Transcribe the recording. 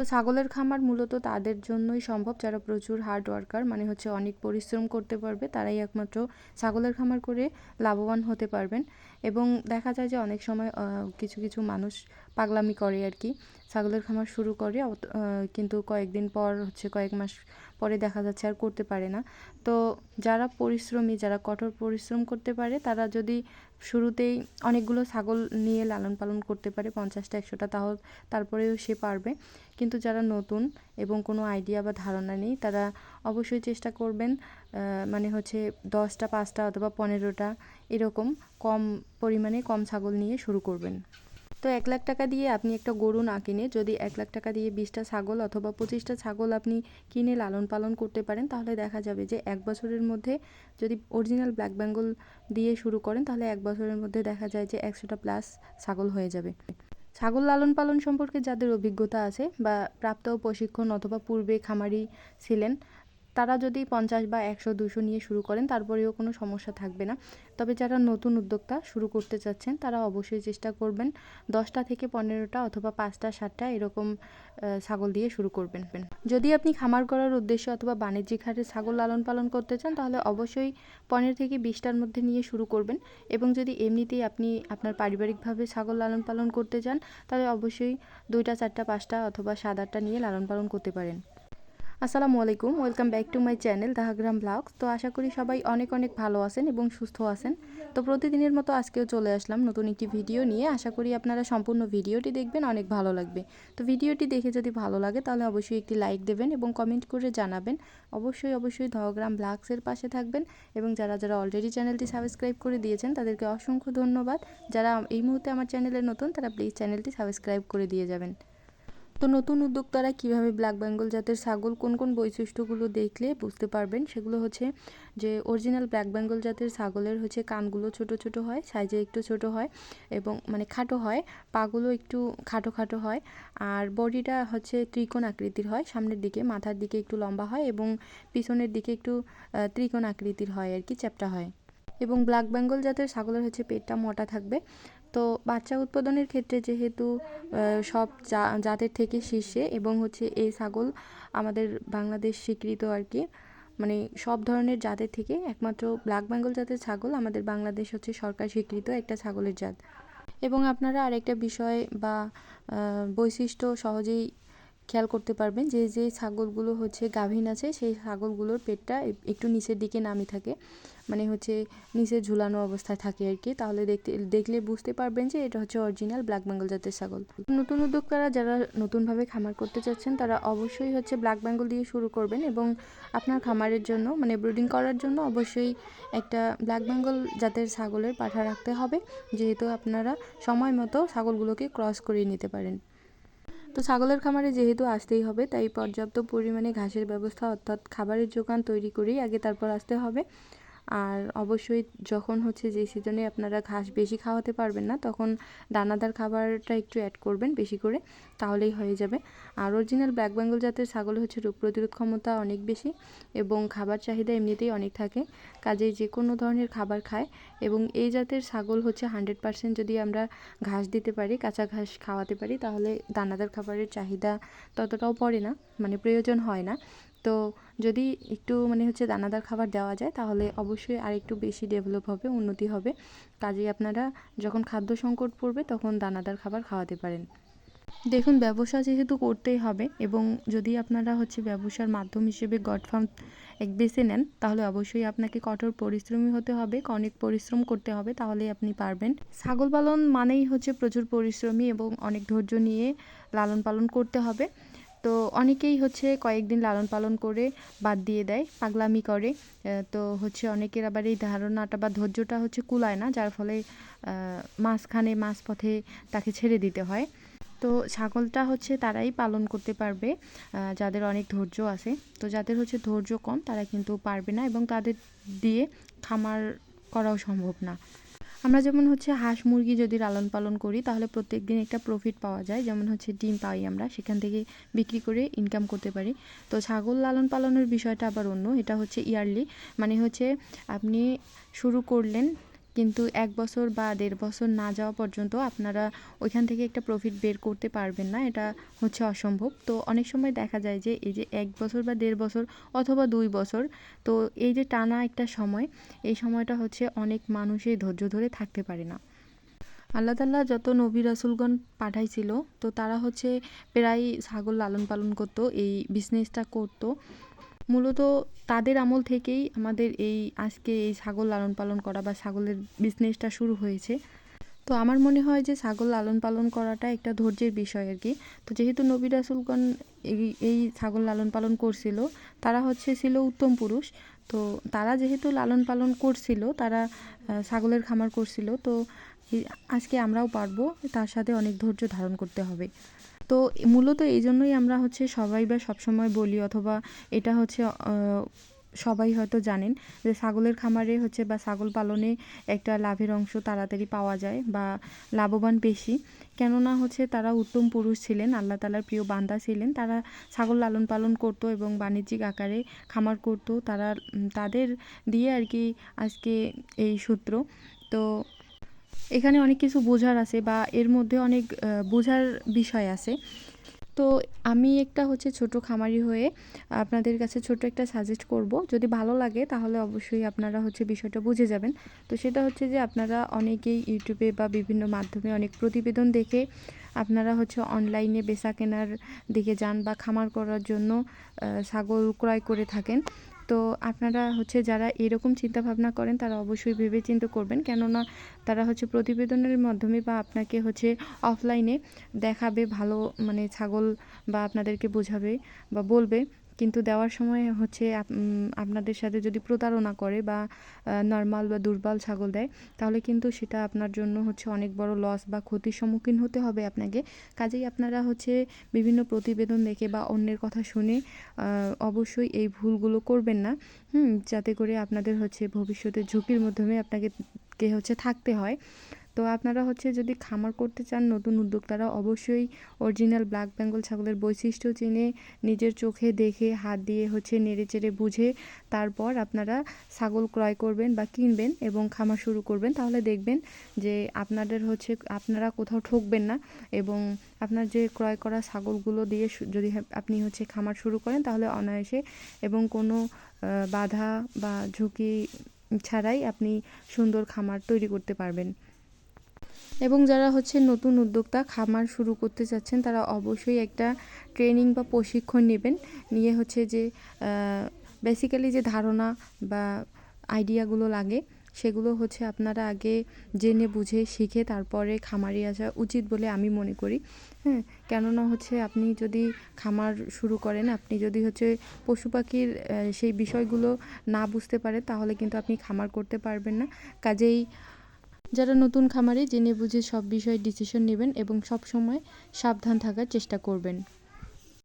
তো ছাগলের খামার মূলত তাদের জন্যই সম্ভব। যারা প্রচুর হার্ড ওয়ার্কার মানে হচ্ছে অনেক পরিশ্রম করতে পারবে, তারাই একমাত্র ছাগলের খামার করে লাভবান হতে পারবেন। এবং দেখা যায় যে অনেক সময় কিছু কিছু মানুষ পাগলামি করে আর কি ছাগলের খামার শুরু করে কিন্তু কয়েকদিন পর হচ্ছে কয়েক মাস পরে দেখা যাচ্ছে আর করতে পারে না। তো যারা পরিশ্রমী, যারা কঠোর পরিশ্রম করতে পারে, তারা যদি শুরুতেই অনেকগুলো ছাগল নিয়ে লালন পালন করতে পারে, পঞ্চাশটা, একশোটা, তাহলে, তারপরেও সে পারবে। কিন্তু যারা নতুন এবং কোনো আইডিয়া বা ধারণা নেই, তারা অবশ্যই চেষ্টা করবেন মানে হচ্ছে দশটা, পাঁচটা অথবা পনেরোটা এরকম কম পরিমাণে কম ছাগল নিয়ে শুরু করবেন। তো এক লাখ টাকা দিয়ে আপনি একটা গরু না কিনে যদি এক লাখ টাকা দিয়ে বিশটা ছাগল অথবা পঁচিশটা ছাগল আপনি কিনে লালন পালন করতে পারেন, তাহলে দেখা যাবে যে এক বছরের মধ্যে যদি অরিজিনাল ব্ল্যাক বেঙ্গল দিয়ে শুরু করেন, তাহলে এক বছরের মধ্যে দেখা যায় যে একশোটা প্লাস ছাগল হয়ে যাবে। ছাগল লালন পালন সম্পর্কে যাদের অভিজ্ঞতা আছে বা প্রাপ্ত প্রশিক্ষণ অথবা পূর্বে খামারি ছিলেন তারা যদি পঞ্চাশ বা একশো, দুশো নিয়ে শুরু করেন, তারপরেও কোনো সমস্যা থাকবে না। তবে যারা নতুন উদ্যোক্তা শুরু করতে চাচ্ছেন, তারা অবশ্যই চেষ্টা করবেন দশটা থেকে পনেরোটা অথবা পাঁচটা, সাতটা এরকম ছাগল দিয়ে শুরু করবেন। যদি আপনি খামার করার উদ্দেশ্যে অথবা বাণিজ্যিক হারে ছাগল লালন পালন করতে চান, তাহলে অবশ্যই পনেরো থেকে বিশটার মধ্যে নিয়ে শুরু করবেন। এবং যদি এমনিতেই আপনি আপনার পারিবারিকভাবে ছাগল লালন পালন করতে চান, তাহলে অবশ্যই দুইটা, চারটা, পাঁচটা অথবা সাত, আটটা নিয়ে লালন পালন করতে পারেন। আসসালামু আলাইকুম, welcome back to my channel Dahagram blogs তো আশা করি সবাই অনেক অনেক ভালো আছেন এবং সুস্থ আছেন। তো প্রতিদিনের মতো আজকেও চলে আসলাম নতুন একটি ভিডিও নিয়ে। আশা করি আপনারা সম্পূর্ণ ভিডিওটি দেখবেন, অনেক ভালো লাগবে। তো ভিডিওটি দেখে যদি ভালো লাগে তাহলে অবশ্যই একটি লাইক দেবেন এবং কমেন্ট করে জানাবেন। অবশ্যই অবশ্যই দহগ্রাম ব্লগসের পাশে থাকবেন এবং যারা যারা অলরেডি চ্যানেলটি সাবস্ক্রাইব করে দিয়েছেন তাদেরকে অসংখ্য ধন্যবাদ। যারা এই মুহূর্তে আমার চ্যানেলে নতুন তারা প্লিজ চ্যানেলটি সাবস্ক্রাইব করে দিয়ে যাবেন। তো নতুন উদ্যোক্তারা কীভাবে ব্ল্যাক বেঙ্গল জাতের ছাগল কোন কোন বৈশিষ্ট্যগুলো দেখলে বুঝতে পারবেন? সেগুলো হচ্ছে যে অরিজিনাল ব্ল্যাক বেঙ্গল জাতের ছাগলের হচ্ছে কানগুলো ছোট ছোট হয় সাইজে একটু ছোট হয় এবং মানে খাটো হয়, পাগুলো একটু খাটো খাটো হয় আর বডিটা হচ্ছে ত্রিকোণ আকৃতির হয়, সামনের দিকে মাথার দিকে একটু লম্বা হয় এবং পিছনের দিকে একটু ত্রিকোণ আকৃতির হয় আর কি, চ্যাপটা হয়। এবং ব্ল্যাক বেঙ্গল জাতের ছাগলের হচ্ছে পেটটা মোটা থাকবে তো বাচ্চা উৎপাদনের ক্ষেত্রে যেহেতু সব জাতের থেকে শীর্ষে এবং হচ্ছে এই ছাগল আমাদের বাংলাদেশ স্বীকৃত আর কি মানে সব ধরনের জাতের থেকে একমাত্র ব্ল্যাক বেঙ্গল জাতের ছাগল আমাদের বাংলাদেশ হচ্ছে সরকার স্বীকৃত একটা ছাগলের জাত। এবং আপনারা আরেকটা বিষয় বা বৈশিষ্ট্য সহজেই খেয়াল করতে পারবেন যে যে ছাগলগুলো হচ্ছে গাভীন আছে, সেই ছাগলগুলোর পেটটা একটু নিচের দিকে নামি থাকে। মানে হচ্ছে নিচে ঝুলানো অবস্থায় থাকে আর কি। তাহলে দেখতে, দেখলে বুঝতে পারবেন যে এটা হচ্ছে অরিজিনাল ব্ল্যাক বেঙ্গল জাতের ছাগল। নতুন উদ্যোক্তারা যারা নতুনভাবে খামার করতে চাচ্ছেন, তারা অবশ্যই হচ্ছে ব্ল্যাক বেঙ্গল দিয়ে শুরু করবেন এবং আপনার খামারের জন্য মানে ব্রিডিং করার জন্য অবশ্যই একটা ব্ল্যাক বেঙ্গল জাতের ছাগলের পাঠা রাখতে হবে। যেহেতু আপনারা সময় মতো ছাগলগুলোকে ক্রস করিয়ে নিতে পারেন। তো ছাগলের খামারে যেহেতু আসতেই হবে, তাই পর্যাপ্ত পরিমাণে ঘাসের ব্যবস্থা অর্থাৎ খাবারের যোগান তৈরি করেই আগে তারপর আসতে হবে। আর অবশ্যই যখন হচ্ছে যে সিজনে আপনারা ঘাস বেশি খাওয়াতে পারবেন না, তখন দানাদার খাবারটা একটু অ্যাড করবেন বেশি করে, তাহলেই হয়ে যাবে। আর অরিজিনাল ব্ল্যাক বেঙ্গল জাতের ছাগল হচ্ছে রোগ প্রতিরোধ ক্ষমতা অনেক বেশি এবং খাবার চাহিদা এমনিতেই অনেক থাকে কাজেই যে কোনো ধরনের খাবার খায় এবং এই জাতের ছাগল হচ্ছে হান্ড্রেড পার্সেন্ট যদি আমরা ঘাস দিতে পারি, কাঁচা ঘাস খাওয়াতে পারি, তাহলে দানাদার খাবারের চাহিদা ততটাও পড়ে না মানে প্রয়োজন হয় না। তো যদি একটু মানে হচ্ছে দানাদার খাবার দেওয়া যায়, তাহলে অবশ্যই আর একটু বেশি ডেভেলপ হবে, উন্নতি হবে। কাজেই আপনারা যখন খাদ্য সংকট পড়বে, তখন দানাদার খাবার খাওয়াতে পারেন। দেখুন, ব্যবসা যেহেতু করতেই হবে এবং যদি আপনারা হচ্ছে ব্যবসার মাধ্যম হিসেবে গড ফার্ম এক বেছে নেন, তাহলে অবশ্যই আপনাকে কঠোর পরিশ্রমী হতে হবে, অনেক পরিশ্রম করতে হবে, তাহলেই আপনি পারবেন। ছাগল পালন মানেই হচ্ছে প্রচুর পরিশ্রমী এবং অনেক ধৈর্য নিয়ে লালন পালন করতে হবে। তো অনেকেই হচ্ছে কয়েকদিন লালন পালন করে বাদ দিয়ে দেয়, পাগলামি করে। তো হচ্ছে অনেকের আবার এই ধারণাটা বা ধৈর্যটা হচ্ছে কুলায় না, যার ফলে মাঝখানে মাঝপথে তাকে ছেড়ে দিতে হয়। তো ছাগলটা হচ্ছে তারাই পালন করতে পারবে যাদের অনেক ধৈর্য আছে। তো যাদের হচ্ছে ধৈর্য কম, তারা কিন্তু পারবে না এবং তাদের দিয়ে খামার করাও সম্ভব না। আমরা যেমন হচ্ছে হাঁস মুরগি যদি লালন পালন করি, তাহলে প্রত্যেক দিন একটা প্রফিট পাওয়া যায়। যেমন হচ্ছে ডিম পাই আমরা, সেখান থেকে বিক্রি করে ইনকাম করতে পারি। তো ছাগল লালন পালনের বিষয়টা আবার অন্য, এটা হচ্ছে ইয়ারলি মানে হচ্ছে আপনি শুরু করলেন কিন্তু এক বছর বা দেড় বছর না যাওয়া পর্যন্ত আপনারা ওইখান থেকে একটা প্রফিট বের করতে পারবেন না, এটা হচ্ছে অসম্ভব। তো অনেক সময় দেখা যায় যে এই যে এক বছর বা দেড় বছর অথবা দুই বছর, তো এই যে টানা একটা সময়, এই সময়টা হচ্ছে অনেক মানুষই ধৈর্য ধরে থাকতে পারে না। আল্লাহ তাল্লাহ যত নবী রাসুলগণ পাঠাইছিল, তো তারা হচ্ছে প্রায় ছাগল লালন পালন করতো, এই বিজনেসটা করতো। মূলত তাদের আমল থেকেই আমাদের এই আজকে এই ছাগল লালন পালন করা বা ছাগলের বিজনেসটা শুরু হয়েছে। তো আমার মনে হয় যে ছাগল লালন পালন করাটা একটা ধৈর্যের বিষয় আর কি। তো যেহেতু নবী রাসুলগণ এই এই ছাগল লালন পালন করছিল, তারা হচ্ছে ছিল উত্তম পুরুষ। তো তারা যেহেতু লালন পালন করছিল, তারা ছাগলের খামার করছিল, তো আজকে আমরাও পারব, তার সাথে অনেক ধৈর্য ধারণ করতে হবে। তো মূলত এই জন্যই আমরা হচ্ছে সবাই বা সবসময় বলি অথবা এটা হচ্ছে সবাই হয়তো জানেন যে ছাগলের খামারে হচ্ছে বা ছাগল পালনে একটা লাভের অংশ তাড়াতাড়ি পাওয়া যায় বা লাভবান বেশি। কেননা হচ্ছে তারা উত্তম পুরুষ ছিলেন, আল্লাহ তালার প্রিয় বান্দা ছিলেন, তারা ছাগল লালন পালন করতো এবং বাণিজ্যিক আকারে খামার করতো, তারা তাদের দিয়ে আর কি আজকে এই সূত্র। তো এখানে অনেক কিছু বোঝার আছে বা এর মধ্যে অনেক বোঝার বিষয় আছে। তো আমি একটা হচ্ছে ছোট খামারি হয়ে আপনাদের কাছে ছোট একটা সাজেস্ট করব। যদি ভালো লাগে তাহলে অবশ্যই আপনারা হচ্ছে বিষয়টা বুঝে যাবেন। তো সেটা হচ্ছে যে আপনারা অনেকেই ইউটিউবে বা বিভিন্ন মাধ্যমে অনেক প্রতিবেদন দেখে আপনারা হচ্ছে অনলাইনে বেচা কেনার দিকে যান বা খামার করার জন্য ছাগল ক্রয় করে থাকেন। তো আপনারা হচ্ছে যারা এরকম চিন্তা ভাবনা করেন, তারা অবশ্যই ভেবে চিন্তা করবেন। কেননা তারা হচ্ছে প্রতিবেদনের মাধ্যমে বা আপনাকে হচ্ছে অফলাইনে দেখাবে ভালো মানে ছাগল বা আপনাদেরকে বোঝাবে বা বলবে। কিন্তু দেওয়ার সময় হচ্ছে আপনাদের সাথে যদি প্রতারণা করে বা নর্মাল বা দুর্বল ছাগল দেয়, তাহলে কিন্তু সেটা আপনার জন্য হচ্ছে অনেক বড় লস বা ক্ষতির সম্মুখীন হতে হবে আপনাকে। কাজেই আপনারা হচ্ছে বিভিন্ন প্রতিবেদন দেখে বা অন্যের কথা শুনে অবশ্যই এই ভুলগুলো করবেন না। হুম, যাতে করে আপনাদের হচ্ছে ভবিষ্যতে ঝুঁকির মাধ্যমে আপনাকে, কে হচ্ছে থাকতে হয়। তো আপনারা হচ্ছে যদি খামার করতে চান নতুন উদ্যোক্তারা অবশ্যই অরিজিনাল ব্ল্যাক বেঙ্গল ছাগলের বৈশিষ্ট্য চিনে, নিজের চোখে দেখে, হাত দিয়ে হচ্ছে নেড়ে চেড়ে বুঝে তারপর আপনারা ছাগল ক্রয় করবেন বা কিনবেন এবং খামার শুরু করবেন। তাহলে দেখবেন যে আপনাদের হচ্ছে, আপনারা কোথাও ঠকবেন না এবং আপনার যে ক্রয় করা ছাগলগুলো দিয়ে যদি হা- আপনি হচ্ছে খামার শুরু করেন তাহলে অনায়াসে এবং কোনো বাধা বা ঝুঁকি ছাড়াই আপনি সুন্দর খামার তৈরি করতে পারবেন। এবং যারা হচ্ছে নতুন উদ্যোক্তা খামার শুরু করতে চাচ্ছেন, তারা অবশ্যই একটা ট্রেনিং বা প্রশিক্ষণ নেবেন। নিয়ে হচ্ছে যে বেসিক্যালি যে ধারণা বা আইডিয়াগুলো লাগে, সেগুলো হচ্ছে আপনারা আগে জেনে বুঝে শিখে তারপরে খামারে আসা উচিত বলে আমি মনে করি। হ্যাঁ কেননা হচ্ছে আপনি যদি খামার শুরু করেন, আপনি যদি হচ্ছে পশু পাখির সেই বিষয়গুলো না বুঝতে পারেন, তাহলে কিন্তু আপনি খামার করতে পারবেন না। কাজেই যারা নতুন খামারে, জেনে বুঝে সব বিষয়ে ডিসিশন নেবেন এবং সব সময় সাবধান থাকার চেষ্টা করবেন।